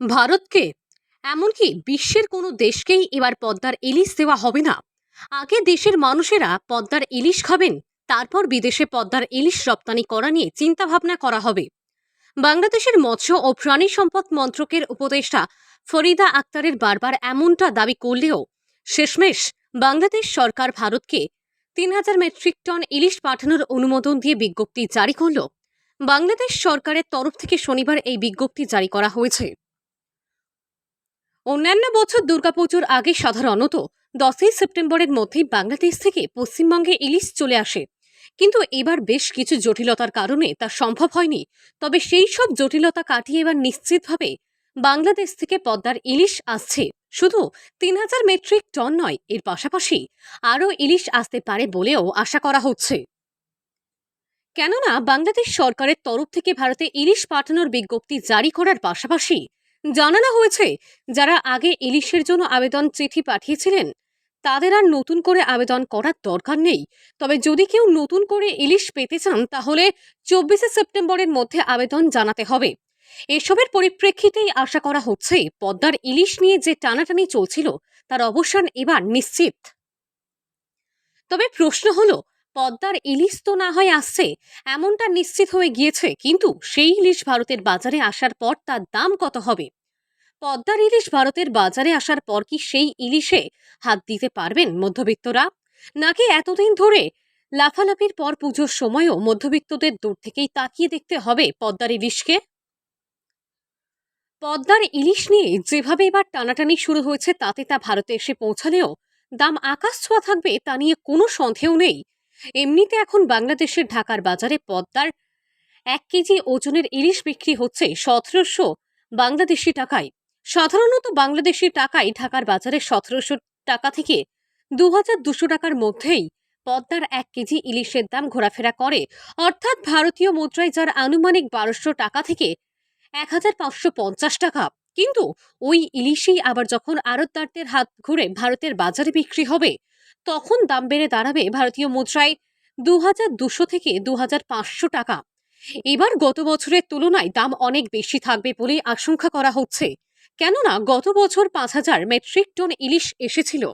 ভারতকে? এমনকি বিশ্বের কোনো দেশকেই এবার পদ্মার ইলিশ দেওয়া হবে না। আগে দেশের মানুষেরা পদ্মার ইলিশ খাবেন, তারপর বিদেশে পদ্মার ইলিশ রপ্তানি করা নিয়ে চিন্তাভাবনা করা হবে। বাংলাদেশের মৎস্য ও প্রাণী সম্পদ মন্ত্রকের উপদেষ্টা ফরিদা আক্তারের বারবার এমনটা দাবি করলেও শেষমেশ বাংলাদেশ সরকার ভারতকে তিন হাজার মেট্রিক টন ইলিশ পাঠানোর অনুমোদন দিয়ে বিজ্ঞপ্তি জারি করল। বাংলাদেশ সরকারের তরফ থেকে শনিবার এই বিজ্ঞপ্তি জারি করা হয়েছে। অন্যান্য বছর দুর্গাপুজোর আগে সাধারণত দশই সেপ্টেম্বরের মধ্যেই বাংলাদেশ থেকে পশ্চিমবঙ্গে ইলিশ চলে আসে। কিন্তু এবার বেশ কিছু জটিলতার কারণে তা সম্ভব হয়নি। তবে সেই সব জটিলতা কাটিয়ে এবার নিশ্চিতভাবে বাংলাদেশ থেকে পদ্মার ইলিশ আসছে। শুধু তিন হাজার মেট্রিক টন নয়, এর পাশাপাশি আরও ইলিশ আসতে পারে বলেও আশা করা হচ্ছে। কেননা বাংলাদেশ সরকারের তরফ থেকে ভারতে ইলিশ পাঠানোর বিজ্ঞপ্তি জারি করার পাশাপাশি জানানো হয়েছে, যারা আগে ইলিশের জন্য আবেদন চিঠি পাঠিয়েছিলেন, তাদের আর নতুন করে আবেদন করার দরকার নেই। তবে যদি কেউ নতুন করে ইলিশ পেতে চান, তাহলে চব্বিশে সেপ্টেম্বরের মধ্যে আবেদন জানাতে হবে। এসবের পরিপ্রেক্ষিতেই আশা করা হচ্ছে, পদ্মার ইলিশ নিয়ে যে টানাটানি চলছিল, তার অবসান এবার নিশ্চিত। তবে প্রশ্ন হলো পদ্মার ইলিশ তো না হয় আসছে, এমনটা নিশ্চিত হয়ে গিয়েছে, কিন্তু সেই ইলিশ ভারতের বাজারে আসার পর তার দাম কত হবে? পদ্মার ইলিশ ভারতের বাজারে আসার পর কি সেই ইলিশে হাত দিতে পারবেন মধ্যবিত্তরা? নাকি এতদিন ধরে লাফালাফির পর পুজোর সময়ও মধ্যবিত্তদের দূর থেকেই তাকিয়ে দেখতে হবে পদ্মার ইলিশকে? পদ্মার ইলিশ নিয়ে যেভাবে এবার টানাটানি শুরু হয়েছে, তাতে তা ভারতে এসে পৌঁছালেও দাম আকাশ ছোঁয়া থাকবে তা নিয়ে কোনো সন্দেহ নেই। এমনিতে এখন বাংলাদেশের ঢাকার বাজারে পদ্মার এক কেজি ওজনের ইলিশ বিক্রি হচ্ছে সতেরোশো বাংলাদেশি টাকায়। সাধারণত বাংলাদেশি টাকায় ঢাকার বাজারে সতেরোশো টাকা থেকে দু হাজার দুশো টাকার মধ্যেই পদ্মার এক কেজি ইলিশের দাম ঘোরাফেরা করে। অর্থাৎ ভারতীয় মুদ্রায় যার আনুমানিক বারোশো টাকা থেকে এক হাজার পাঁচশো পঞ্চাশ টাকা। কিন্তু ওই ইলিশই আবার যখন আড়তদারদের হাত ঘুরে ভারতের বাজারে বিক্রি হবে, তখন দাম বেড়ে দাঁড়াবে ভারতীয় মুদ্রায় দু হাজার দুশো থেকে দু হাজার পাঁচশো টাকা। এবার গত বছরের তুলনায় দাম অনেক বেশি থাকবে বলে আশঙ্কা করা হচ্ছে। কেননা গত বছর পাঁচ হাজার মেট্রিক টন ইলিশ এসেছিল।